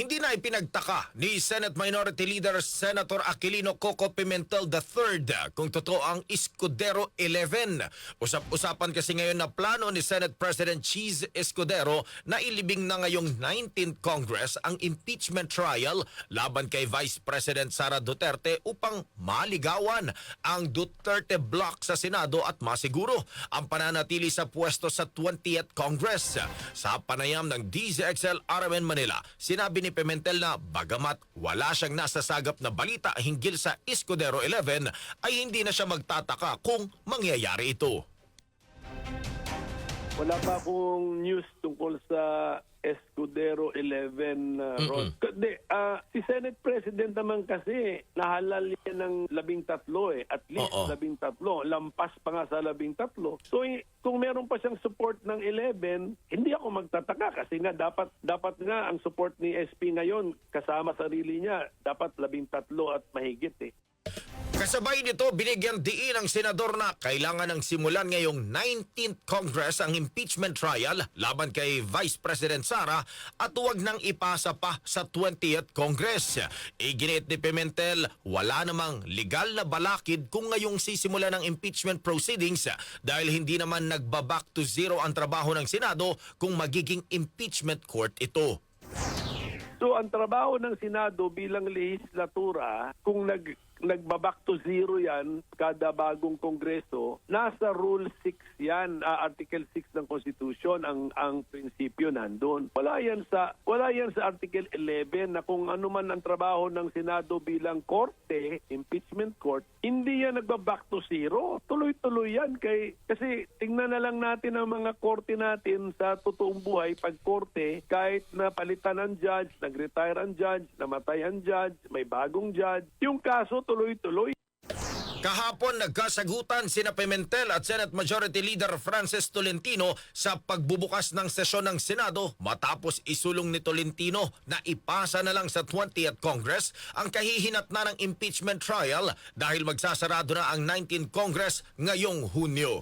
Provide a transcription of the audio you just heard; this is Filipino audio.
hindi na ipinagtaka ni Senate Minority Leader Senator Aquilino Coco Pimentel III kung totoo ang Escudero 11. Usap-usapan kasi ngayon na plano ni Senate President Cheese Escudero na ilibing na ngayong 19th Congress ang impeachment trial laban kay Vice President Sara Duterte upang maligawan ang Duterte block sa Senado at masiguro ang pananatili sa pwesto sa 20th Congress. Sa panayam ng DZXL RMN Manila, sinabi ni Pimentel na bagamat wala siyang nasasagap na balita hinggil sa Escudero 11 ay hindi na siya magtataka kung mangyayari ito. Wala pa akong news tungkol sa Escudero 11 uh. Kundi, ah, si Senate President naman kasi nahalal niya ng labing tatlo eh. At least Oo. labing tatlo. Lampas pa nga sa labing tatlo. So eh, kung meron pa siyang support ng 11, hindi ako magtataka kasi nga dapat dapat nga ang support ni SP ngayon kasama sarili niya dapat labing tatlo at mahigit eh. Kasabay nito, binigyan diin ng senador na kailangan ng simulan ngayong 19th Congress ang impeachment trial laban kay Vice President Sara at huwag nang ipasa pa sa 20th Congress. Iginit ni Pimentel, wala namang legal na balakid kung ngayong sisimula ng impeachment proceedings dahil hindi naman nagbaback to zero ang trabaho ng Senado kung magiging impeachment court ito. So ang trabaho ng Senado bilang legislatura, kung nag nagbaback to zero yan kada bagong kongreso, nasa Rule 6 yan, ah, Article 6 ng Constitution ang ang prinsipyo nandun. Wala yan sa wala yan sa Article 11 na kung ano man ang trabaho ng Senado bilang korte, impeachment court, hindi yan nagbaback to zero. Tuloy-tuloy yan kay kasi tingnan na lang natin ang mga korte natin sa totoong buhay pag korte kahit na palitan ang judge, nag-retire ang judge, namatay ang judge, may bagong judge, yung kaso tuloy-tuloy. Kahapon nagkasagutan sina Pimentel at Senate Majority Leader Francis Tolentino sa pagbubukas ng sesyon ng Senado matapos isulong ni Tolentino na ipasa na lang sa 20th Congress ang kahihinat na ng impeachment trial dahil magsasarado na ang 19th Congress ngayong Hunyo.